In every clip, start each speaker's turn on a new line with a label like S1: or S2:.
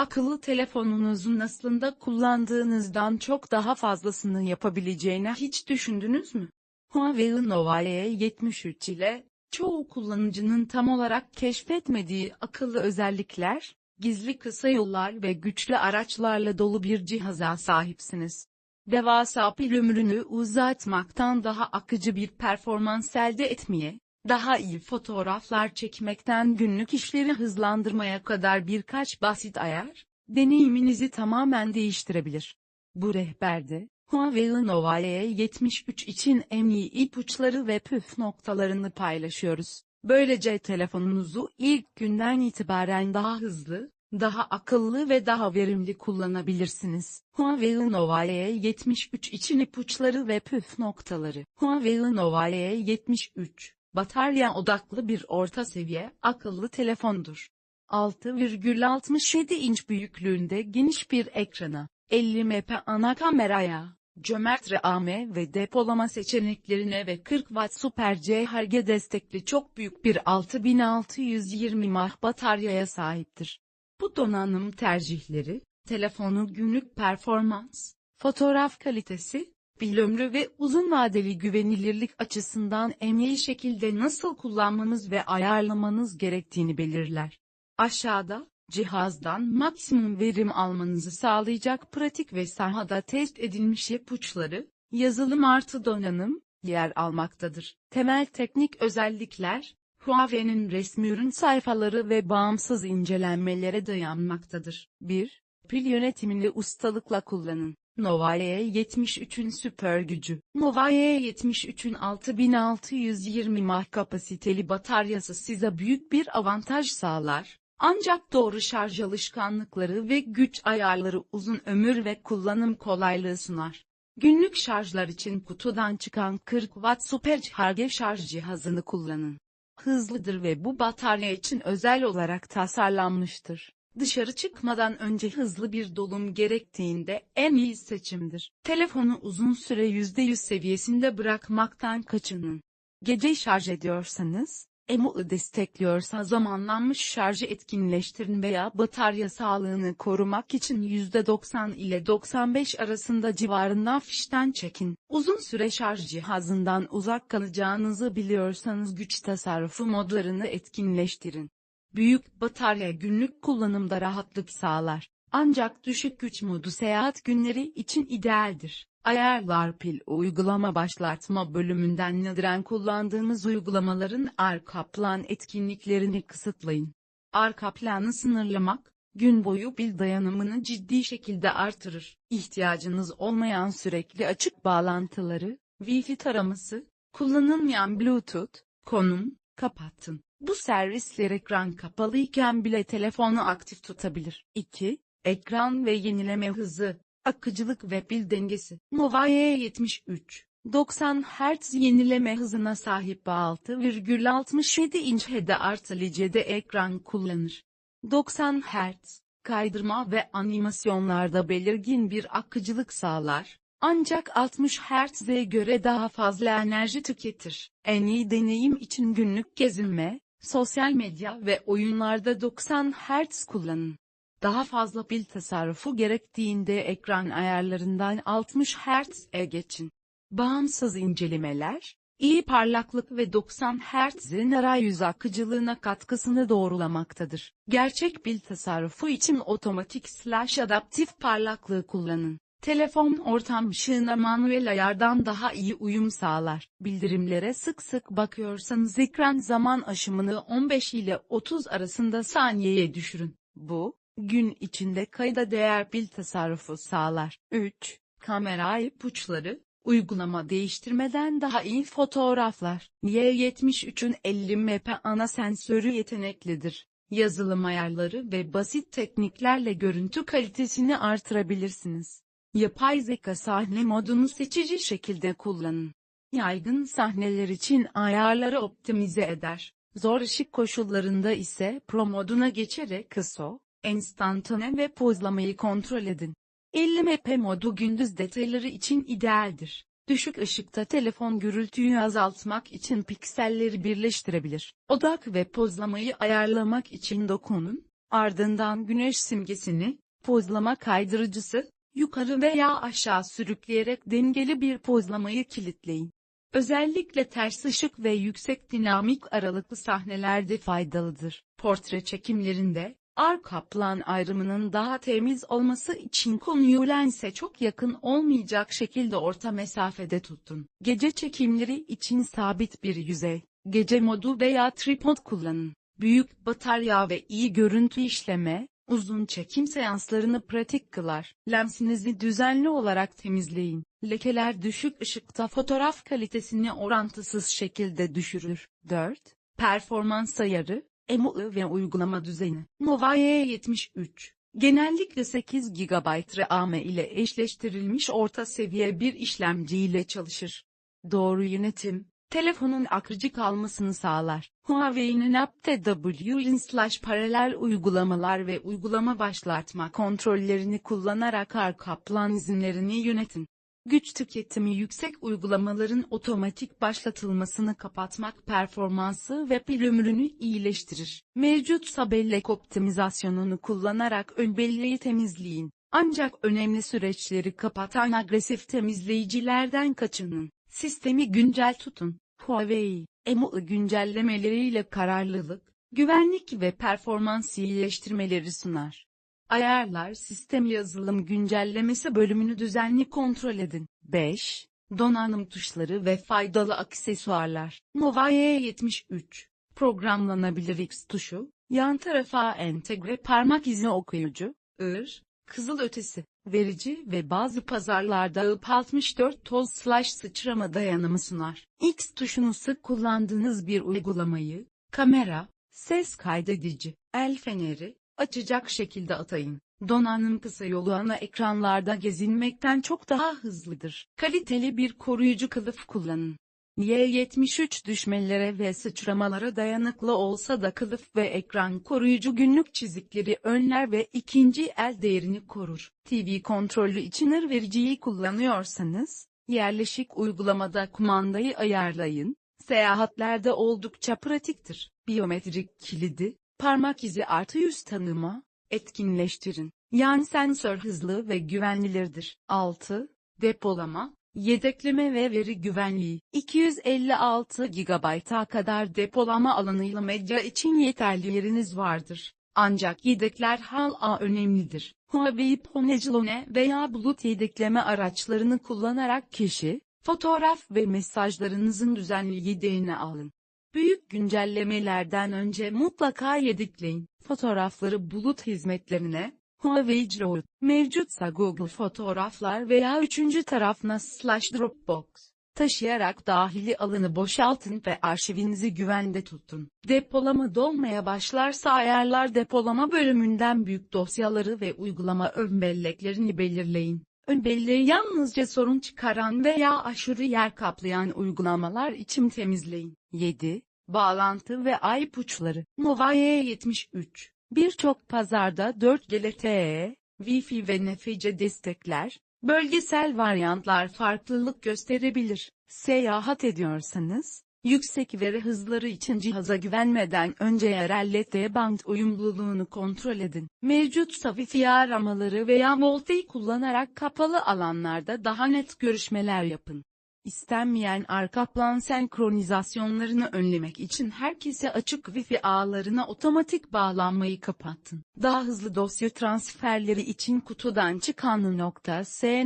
S1: akıllı telefonunuzun aslında kullandığınızdan çok daha fazlasını yapabileceğini hiç düşündünüz mü? Huawei Nova E73 ile, çoğu kullanıcının tam olarak keşfetmediği akıllı özellikler, gizli kısa yollar ve güçlü araçlarla dolu bir cihaza sahipsiniz. Devasa pil ömrünü uzatmaktan daha akıcı bir performans elde etmeye, daha iyi fotoğraflar çekmekten günlük işleri hızlandırmaya kadar birkaç basit ayar, deneyiminizi tamamen değiştirebilir. Bu rehberde, Huawei Nova E73 için en iyi ipuçları ve püf noktalarını paylaşıyoruz. Böylece telefonunuzu ilk günden itibaren daha hızlı, daha akıllı ve daha verimli kullanabilirsiniz. Huawei Nova E73 için ipuçları ve püf noktaları. Huawei Nova E73, batarya odaklı bir orta seviye akıllı telefondur. 6,67 inç büyüklüğünde geniş bir ekrana, 50 MP ana kameraya, cömert RAM ve depolama seçeneklerine ve 40 Watt Super CHG destekli çok büyük bir 6620 mAh bataryaya sahiptir. Bu donanım tercihleri, telefonu günlük performans, fotoğraf kalitesi, pil ömrü ve uzun vadeli güvenilirlik açısından en şekilde nasıl kullanmanız ve ayarlamanız gerektiğini belirler. Aşağıda, cihazdan maksimum verim almanızı sağlayacak pratik ve sahada test edilmiş ipuçları, yazılım artı donanım, yer almaktadır. Temel teknik özellikler, Huawei'nin resmi ürün sayfaları ve bağımsız incelenmelere dayanmaktadır. 1. Pil yönetimini ustalıkla kullanın. Nova E73'ün süper gücü. Nova E73'ün 6620 mAh kapasiteli bataryası size büyük bir avantaj sağlar. Ancak doğru şarj alışkanlıkları ve güç ayarları uzun ömür ve kullanım kolaylığı sunar. Günlük şarjlar için kutudan çıkan 40 Watt Supercharge şarj cihazını kullanın. Hızlıdır ve bu batarya için özel olarak tasarlanmıştır. Dışarı çıkmadan önce hızlı bir dolum gerektiğinde en iyi seçimdir. Telefonu uzun süre %100 seviyesinde bırakmaktan kaçının. Gece şarj ediyorsanız, EMU'u destekliyorsa zamanlanmış şarjı etkinleştirin veya batarya sağlığını korumak için %90 ile 95 arasında civarında fişten çekin. Uzun süre şarj cihazından uzak kalacağınızı biliyorsanız güç tasarrufu modlarını etkinleştirin. Büyük batarya günlük kullanımda rahatlık sağlar. Ancak düşük güç modu seyahat günleri için idealdir. Ayarlar pil uygulama başlatma bölümünden nadiren kullandığımız uygulamaların arka plan etkinliklerini kısıtlayın. Arka planı sınırlamak, gün boyu pil dayanımını ciddi şekilde artırır. İhtiyacınız olmayan sürekli açık bağlantıları, Wi-Fi taraması, kullanılmayan Bluetooth, konum, kapattın. Bu servisler ekran kapalıyken bile telefonu aktif tutabilir. 2. Ekran ve yenileme hızı, akıcılık ve pil dengesi. Nova E73, 90 Hz yenileme hızına sahip 6,67 inç HD artı LCD ekran kullanır. 90 Hz, kaydırma ve animasyonlarda belirgin bir akıcılık sağlar. Ancak 60 Hz'e göre daha fazla enerji tüketir. En iyi deneyim için günlük gezinme, sosyal medya ve oyunlarda 90 Hz kullanın. Daha fazla pil tasarrufu gerektiğinde ekran ayarlarından 60 Hz'e geçin. Bağımsız incelemeler, iyi parlaklık ve 90 Hz'in arayüz akıcılığına katkısını doğrulamaktadır. Gerçek pil tasarrufu için otomatik slash adaptif parlaklığı kullanın. Telefon ortam ışığına manuel ayardan daha iyi uyum sağlar. Bildirimlere sık sık bakıyorsanız ekran zaman aşımını 15 ile 30 arasında saniyeye düşürün. Bu, gün içinde kayda değer pil tasarrufu sağlar. 3. Kamera ipuçları, uygulama değiştirmeden daha iyi fotoğraflar. Y73'ün 50 MP ana sensörü yeteneklidir. Yazılım ayarları ve basit tekniklerle görüntü kalitesini artırabilirsiniz. Yapay zeka sahne modunu seçici şekilde kullanın. Yaygın sahneler için ayarları optimize eder. Zor ışık koşullarında ise Pro moduna geçerek ISO, enstantane ve pozlamayı kontrol edin. 50 MP modu gündüz detayları için idealdir. Düşük ışıkta telefon gürültüyü azaltmak için pikselleri birleştirebilir. Odak ve pozlamayı ayarlamak için dokunun, Ardından güneş simgesini, pozlama kaydırıcısı, yukarı veya aşağı sürükleyerek dengeli bir pozlamayı kilitleyin. Özellikle ters ışık ve yüksek dinamik aralıklı sahnelerde faydalıdır. Portre çekimlerinde, arka plan ayrımının daha temiz olması için konuyu lense çok yakın olmayacak şekilde orta mesafede tutun. Gece çekimleri için sabit bir yüzey, gece modu veya tripod kullanın. Büyük batarya ve iyi görüntü işleme, uzun çekim seanslarını pratik kılar. Lensinizi düzenli olarak temizleyin. Lekeler düşük ışıkta fotoğraf kalitesini orantısız şekilde düşürür. 4. Performans ayarı, EMU ve uygulama düzeni. Nova Y73 Genellikle 8 GB RAM ile eşleştirilmiş orta seviye bir işlemci ile çalışır. Doğru yönetim, telefonun akıcı kalmasını sağlar. Huawei'nin AppTWin slash paralel uygulamalar ve uygulama başlatma kontrollerini kullanarak arka plan izinlerini yönetin. Güç tüketimi yüksek uygulamaların otomatik başlatılmasını kapatmak performansı ve pil ömrünü iyileştirir. Mevcut bellek optimizasyonunu kullanarak ön belleği temizleyin. Ancak önemli süreçleri kapatan agresif temizleyicilerden kaçının. Sistemi güncel tutun. Huawei, EMU güncellemeleriyle kararlılık, güvenlik ve performans iyileştirmeleri sunar. Ayarlar Sistem Yazılım Güncellemesi bölümünü düzenli kontrol edin. 5. Donanım tuşları ve faydalı aksesuarlar. Nova Y73 Programlanabilir X tuşu, yan tarafa entegre parmak izi okuyucu, ır, kızıl ötesi, verici ve bazı pazarlarda IP64 toz slash sıçrama dayanımı sunar. X tuşunu sık kullandığınız bir uygulamayı, kamera, ses kaydedici, el feneri, açacak şekilde atayın. Donanım kısa yolu ana ekranlarda gezinmekten çok daha hızlıdır. Kaliteli bir koruyucu kılıf kullanın. Y73 düşmelere ve sıçramalara dayanıklı olsa da kılıf ve ekran koruyucu günlük çizikleri önler ve ikinci el değerini korur. TV kontrolü için ır vericiyi kullanıyorsanız, yerleşik uygulamada kumandayı ayarlayın. Seyahatlerde oldukça pratiktir. Biyometrik kilidi, parmak izi artı yüz tanıma, etkinleştirin. Yan sensör hızlı ve güvenlidir. 6. Depolama, yedekleme ve veri güvenliği. 256 GB'a kadar depolama alanıyla medya için yeterli yeriniz vardır. Ancak yedekler hala önemlidir. Huawei Poneclone veya bulut yedekleme araçlarını kullanarak kişi, fotoğraf ve mesajlarınızın düzenli yedeğini alın. Büyük güncellemelerden önce mutlaka yedekleyin. Fotoğrafları bulut hizmetlerine, Huawei Cloud, mevcutsa Google Fotoğraflar veya üçüncü tarafına slash Dropbox taşıyarak dahili alanı boşaltın ve arşivinizi güvende tutun. Depolama dolmaya başlarsa ayarlar depolama bölümünden büyük dosyaları ve uygulama ön belleklerini belirleyin. Ön belleği yalnızca sorun çıkaran veya aşırı yer kaplayan uygulamalar için temizleyin. 7. Bağlantı ve ipuçları. Nova Y73 Birçok pazarda 4G LTE, Wi-Fi ve NFC destekler, bölgesel varyantlar farklılık gösterebilir. Seyahat ediyorsanız, yüksek veri hızları için cihaza güvenmeden önce yerel LTE band uyumluluğunu kontrol edin. Mevcut Wi-Fi aramaları veya VoLTE kullanarak kapalı alanlarda daha net görüşmeler yapın. İstenmeyen arka plan senkronizasyonlarını önlemek için herkese açık Wi-Fi ağlarına otomatik bağlanmayı kapatın. Daha hızlı dosya transferleri için kutudan çıkan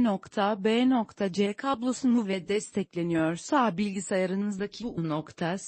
S1: U.S.B.C kablosunu ve destekleniyorsa bilgisayarınızdaki U.S.B.C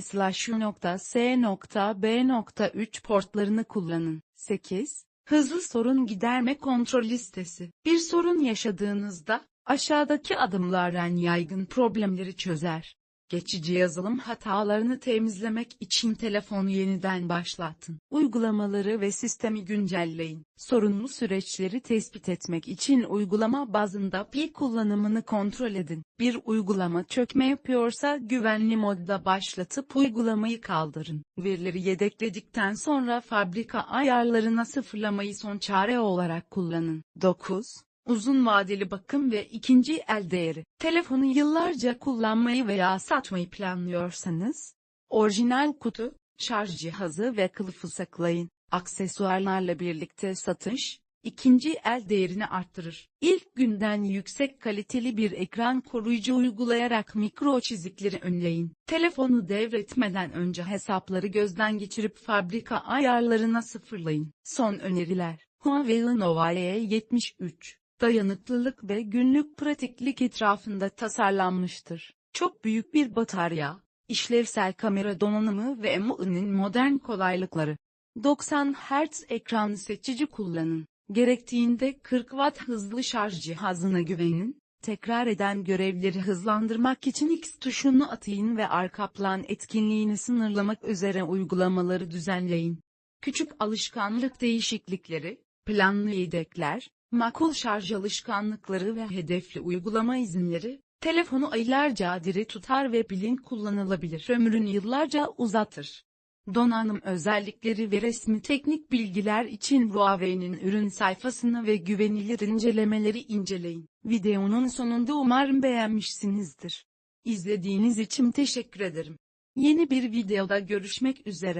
S1: slash U.S.B.3 portlarını kullanın. 8. Hızlı sorun giderme kontrol listesi. Bir sorun yaşadığınızda, Aşağıdaki adımlardan yaygın problemleri çözer. Geçici yazılım hatalarını temizlemek için telefonu yeniden başlatın. Uygulamaları ve sistemi güncelleyin. Sorunlu süreçleri tespit etmek için uygulama bazında pil kullanımını kontrol edin. Bir uygulama çökme yapıyorsa güvenli modda başlatıp uygulamayı kaldırın. Verileri yedekledikten sonra fabrika ayarlarına sıfırlamayı son çare olarak kullanın. 9. Uzun vadeli bakım ve ikinci el değeri. Telefonu yıllarca kullanmayı veya satmayı planlıyorsanız, orijinal kutu, Şarj cihazı ve kılıfı saklayın. Aksesuarlarla birlikte satış, ikinci el değerini arttırır. İlk günden yüksek kaliteli bir ekran koruyucu uygulayarak mikro çizikleri önleyin. Telefonu devretmeden önce hesapları gözden geçirip fabrika ayarlarına sıfırlayın. Son öneriler Huawei Nova E73 dayanıklılık ve günlük pratiklik etrafında tasarlanmıştır. Çok büyük bir batarya, işlevsel kamera donanımı ve MUI'nin modern kolaylıkları. 90 Hz ekran seçici kullanın. Gerektiğinde 40 Watt hızlı şarj cihazına güvenin. Tekrar eden görevleri hızlandırmak için X tuşunu atayın ve arka plan etkinliğini sınırlamak üzere uygulamaları düzenleyin. Küçük alışkanlık değişiklikleri, planlı yedekler, makul şarj alışkanlıkları ve hedefli uygulama izinleri, telefonu aylarca diri tutar ve bilin kullanılabilir ömrünü yıllarca uzatır. Donanım özellikleri ve resmi teknik bilgiler için Huawei'nin ürün sayfasını ve güvenilir incelemeleri inceleyin. Videonun sonunda umarım beğenmişsinizdir. İzlediğiniz için teşekkür ederim. Yeni bir videoda görüşmek üzere.